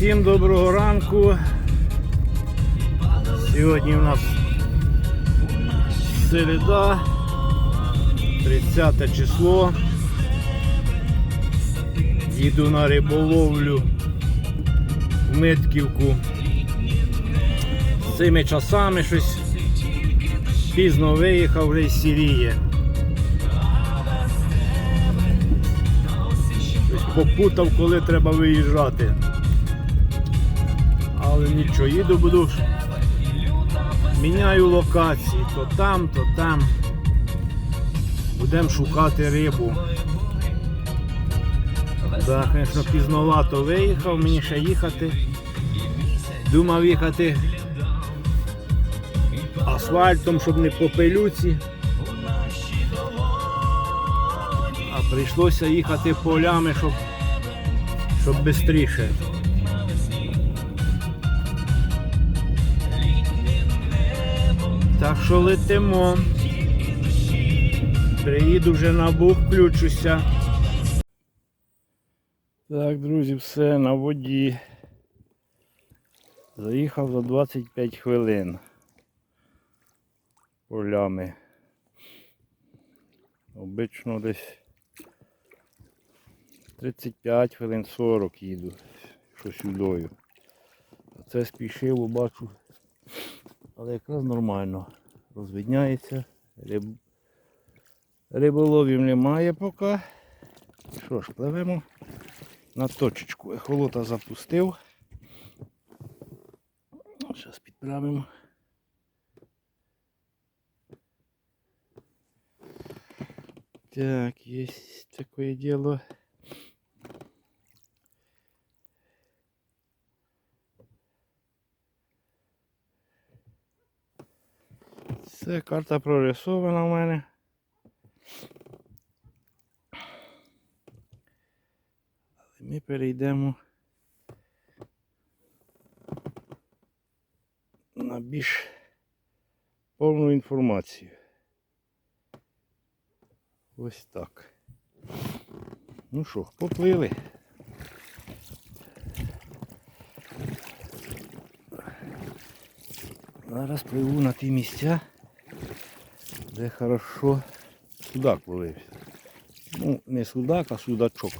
Всім доброго ранку. Сьогодні у нас середа, 30 число. Їду на риболовлю в Митківку. З цими часами щось пізно виїхав вже Сірії. Щось попутав, коли треба виїжджати. Але нічого, їду буду. Міняю локації, то там, то там. Будемо шукати рибу. Так, звісно, пізновато виїхав, мені ще їхати. Думав їхати асфальтом, щоб не по пилюці. А прийшлося їхати полями, щоб, щоб швидше. Так що летимо. Приїду вже на бух, включуся. Так, друзі, все на воді. Заїхав за 25 хвилин. Полями. Обично десь 35 хвилин 40 їду. Що сюдою. А це спішило, бачу. Але якраз нормально. Розвидняється. Риб... Риболовів немає поки. Що ж, пливемо на точечку. Ехолота запустив. Зараз підправимо. Так, есть такое дело. Це карта прорисована в мене. Але ми перейдемо на більш повну інформацію. Ось так. Ну що, поплили. Зараз пливу на ті місця, де хорошо судак ловився. Ну, не судак, а судачок.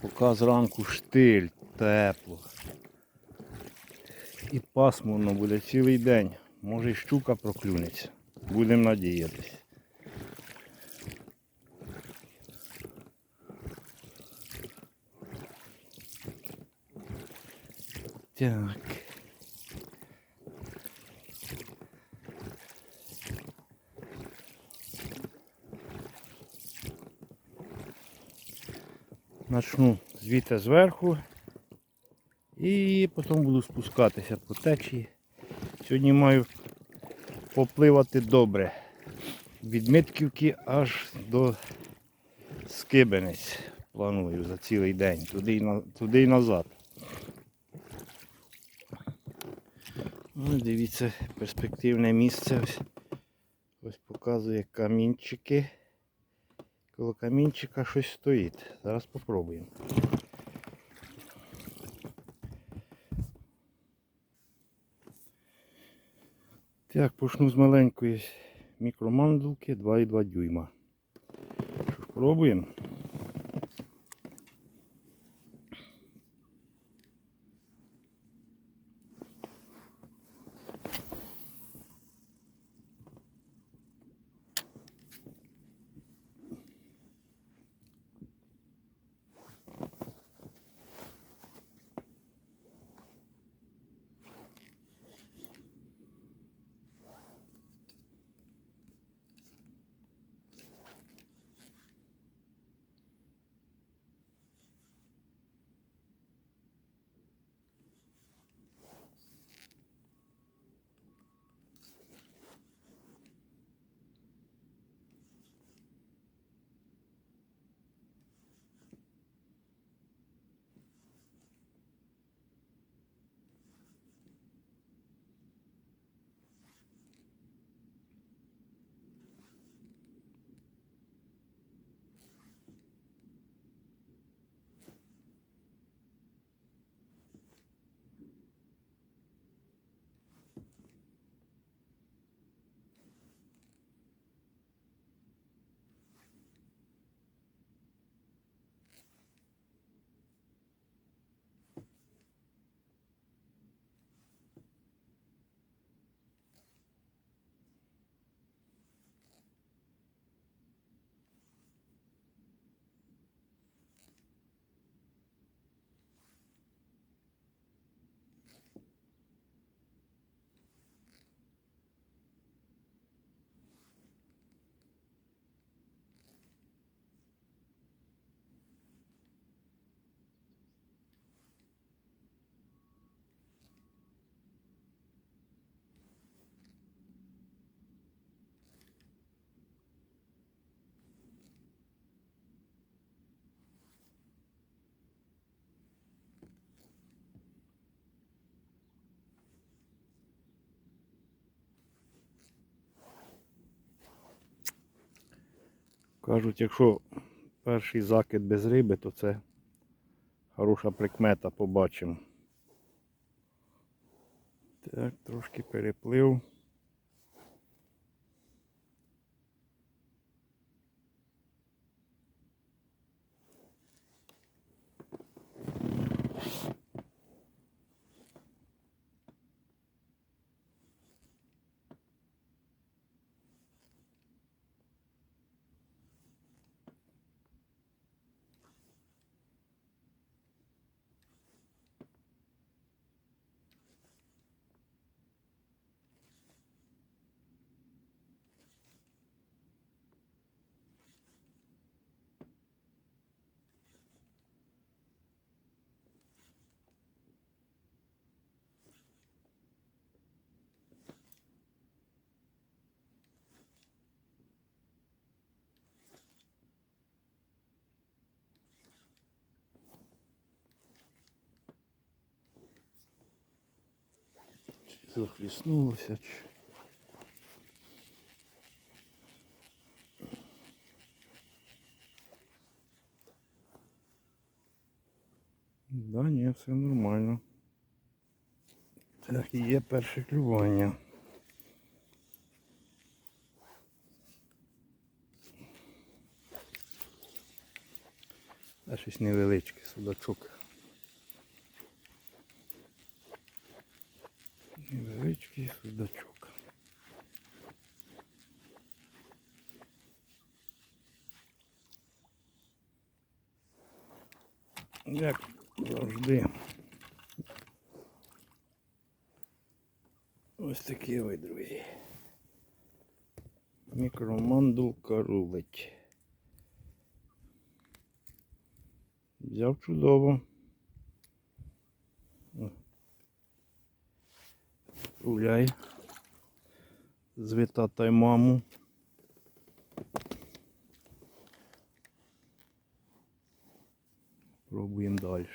Поки зранку штиль, тепло. І пасмурно буде цілий день. Може і щука проклюнеться. Будемо надіятися. Так. Начну звідти зверху і потім буду спускатися по течії. Сьогодні маю попливати добре. Від Митківки аж до Скибенець. Планую за цілий день. Туди і, на, туди і назад. Ну, дивіться, перспективне місце. Ось, ось показує камінчики. Коло камінчика щось стоїть. Зараз спробуємо. Так, почну з маленької мікромандулки 2,2 дюйма. Що пробуємо. Кажуть, якщо перший закид без риби, то це хороша прикмета, побачимо. Так, трошки переплив. Захліснулося. Да, ні, все нормально. Так, і є перше клювання. А щось невеличке, судачок. Судачок. Як завжди. Ось такі ось, друзі. Мікромандулка рулить. Взяв чудово. Гуляй. Звітатай маму. Пробуємо далі.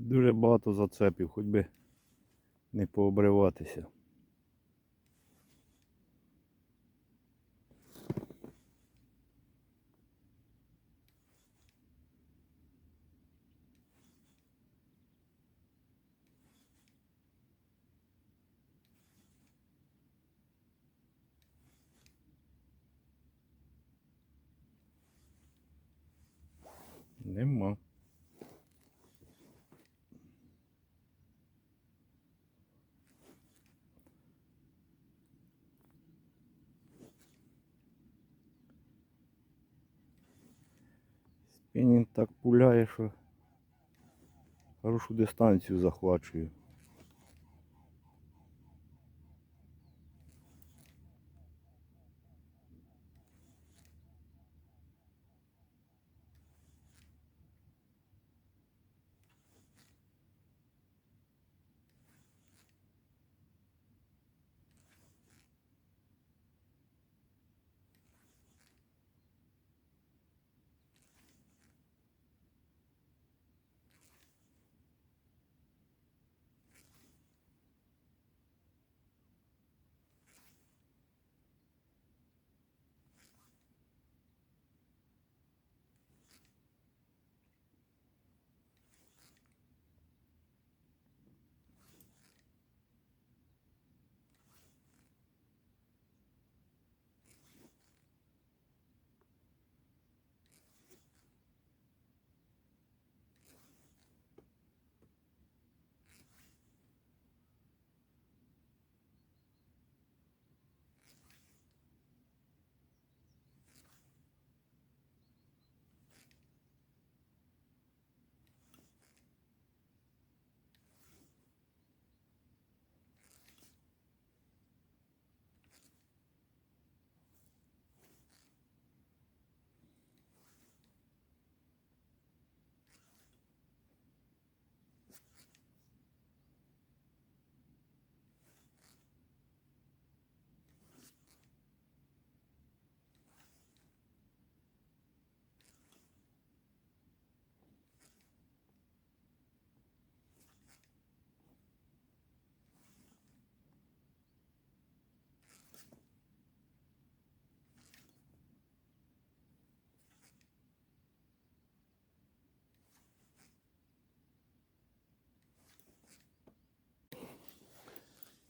Дуже багато зацепів, хоч би не пообриватися. Нема. Спінінг так пуляє, що хорошу дистанцію захвачує.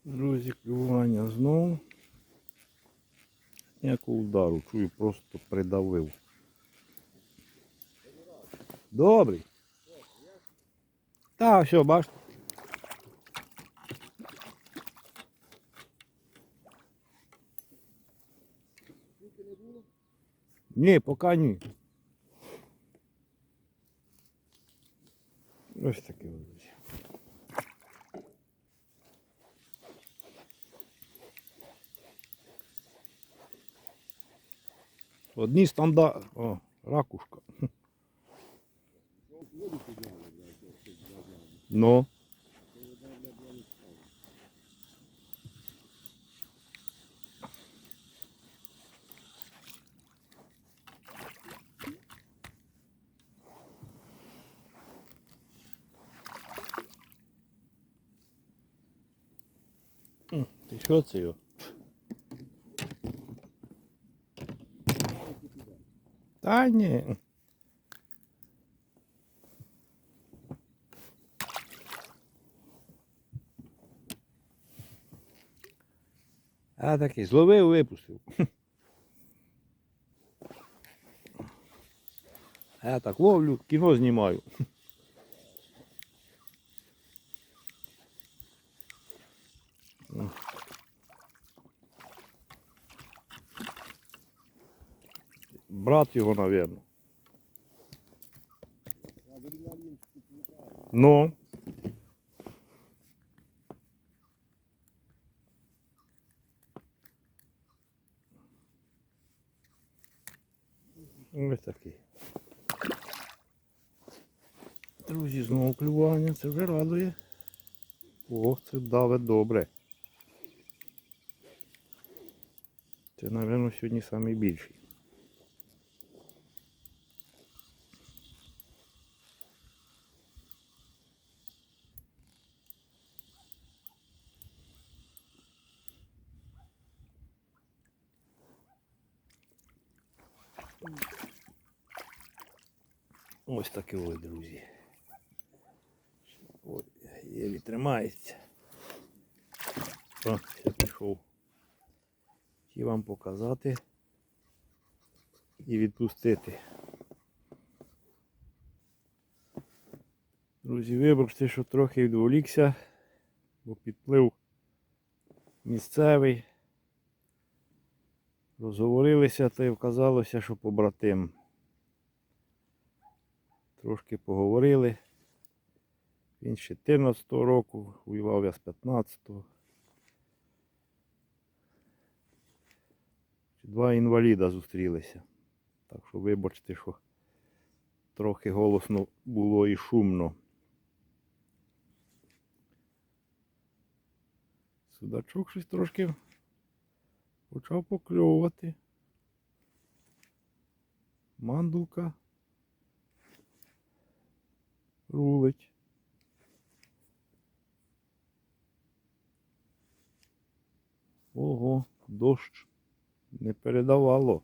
Друзі, клювання знову. Ніякого удару, чую, просто придавив. Добрий. Так, все, бачите. Ні, поки ні. Ось таке, друзі. Одні стандарт. О, ракушка. М, Ти що це? Та ні. А такий зловив, випустив. Я так ловлю, кіно знімаю. Брат його, напевно. Ну. Ось такий. Друзі, знову клювання, це вже радує. О, це даве добре. Це, мабуть, сьогодні найбільший. Ось таке ось, друзі. Ой, єлі тримається. О, я пішов. Хотів вам показати і відпустити. Друзі, вибачте, що трохи відволікся, бо підплив місцевий. Розговорилися та й вказалося, що побратим. Трошки поговорили. Він з 14 року, воював я з 15-го. Два інваліда зустрілися. Так що вибачте, що трохи голосно було і шумно. Судачок щось трошки почав покльовувати. Мандулка рулить. Ого, дощ не передавало.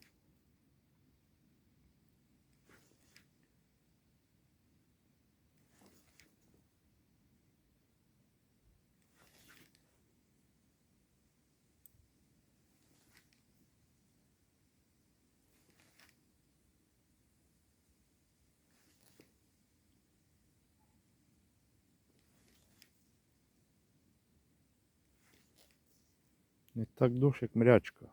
Не так дощ, як мрячка.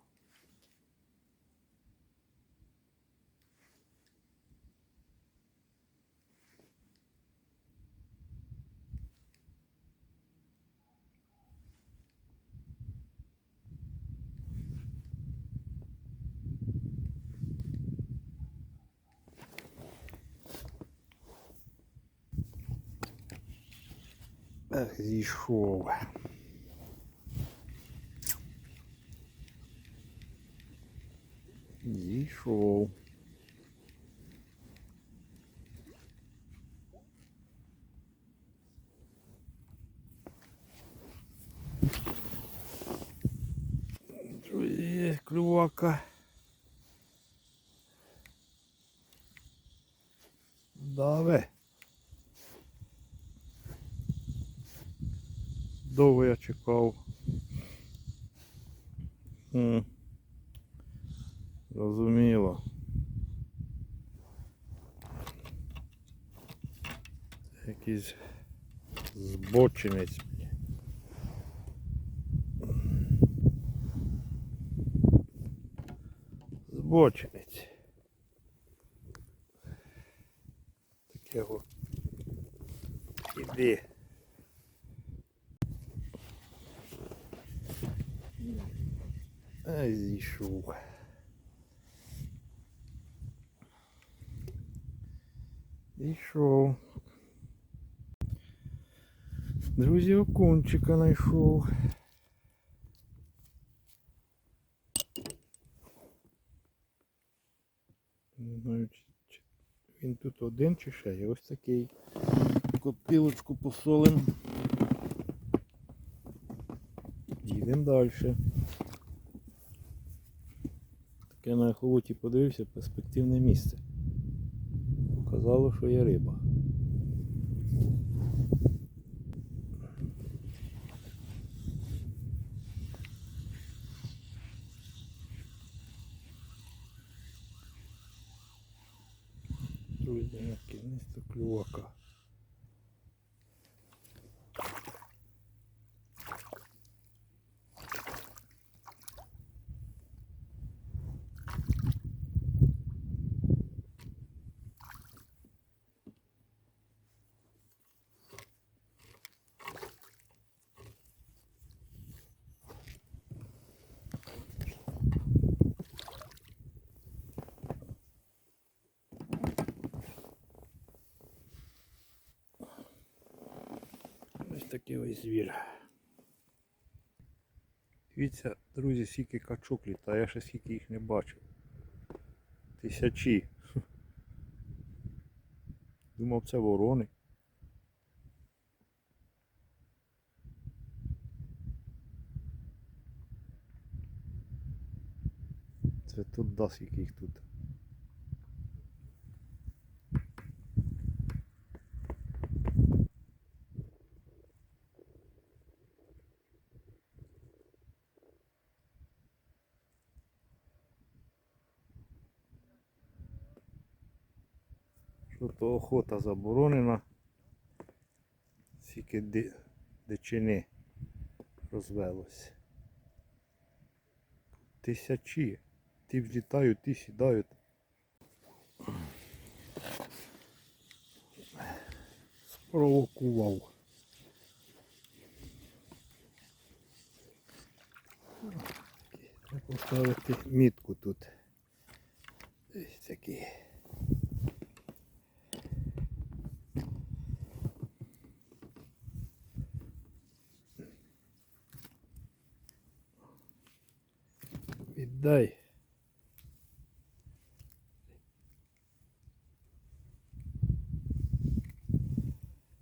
Зійшов. Зійшов. Друзі, клювака. Даве. Довго я чекав. М. Зрозуміло. Якийсь збочинець. Збочинець. Таке о. Іди. Ай, зійшов. Зійшов. Друзі, окунчика знайшов. Не знаю, чи він тут один чи ще є. Ось такий. Копілочку посолим. Їдемо далі. Таке на ехолоті подивився, перспективне місце. Показало, що є риба. Друзі, на кінець клювака. Ось такий ось звір. Дивіться, друзі, скільки качок літає, я ще скільки їх не бачив. Тисячі. Думав це ворони. Це тут да, скільки їх тут. Що то охота заборонена. Скільки дичини розвелось. Тисячі. Ті влітають, ті сідають. Спровокував. Треба поставити мітку тут. Ось такі. Віддай.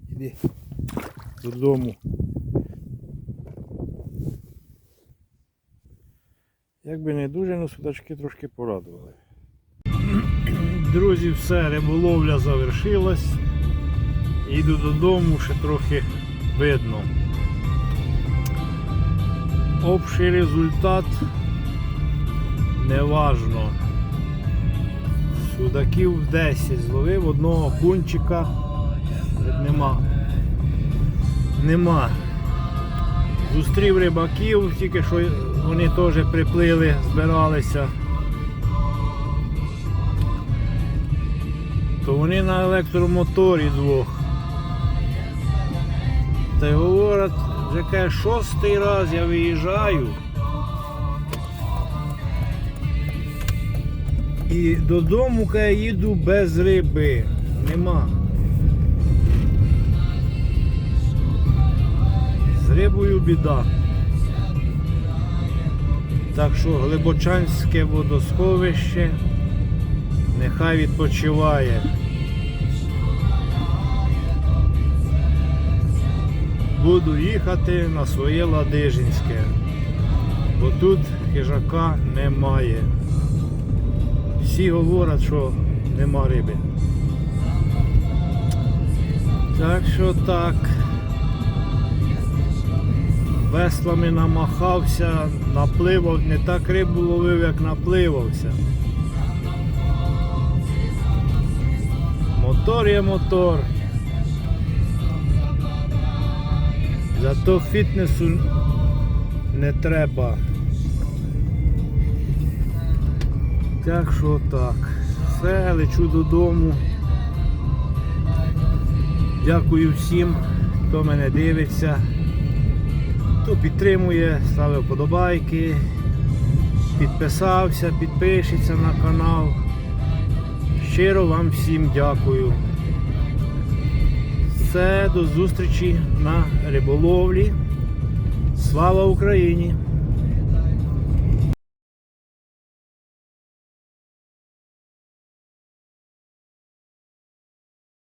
Іди додому. Якби не дуже, але судачки трошки порадували. Друзі, все, риболовля завершилась. Їду додому, ще трохи видно. Общий результат неважно. Судаків 10 зловив, одного кунчика нема. Нема. Зустрів рибаків, тільки що вони теж приплили, збиралися. То вони на електромоторі двох. Та й говорять, вже шостий раз я виїжджаю. І додому каже, їду без риби. Нема. З рибою біда. Так що Глибочанське водосховище нехай відпочиває. Буду їхати на своє Ладижинське, бо тут хижака немає. Всі говорять, що нема риби. Так що так. веслами намахався, напливав, не так рибу ловив, як напливався. Мотор є мотор. Зато фітнесу не треба. Так що так. Все, лечу додому. Дякую всім, хто мене дивиться, хто підтримує, ставив подобайки, підписався, підпишеться на канал. Щиро вам всім дякую. Все, до зустрічі на риболовлі. Слава Україні!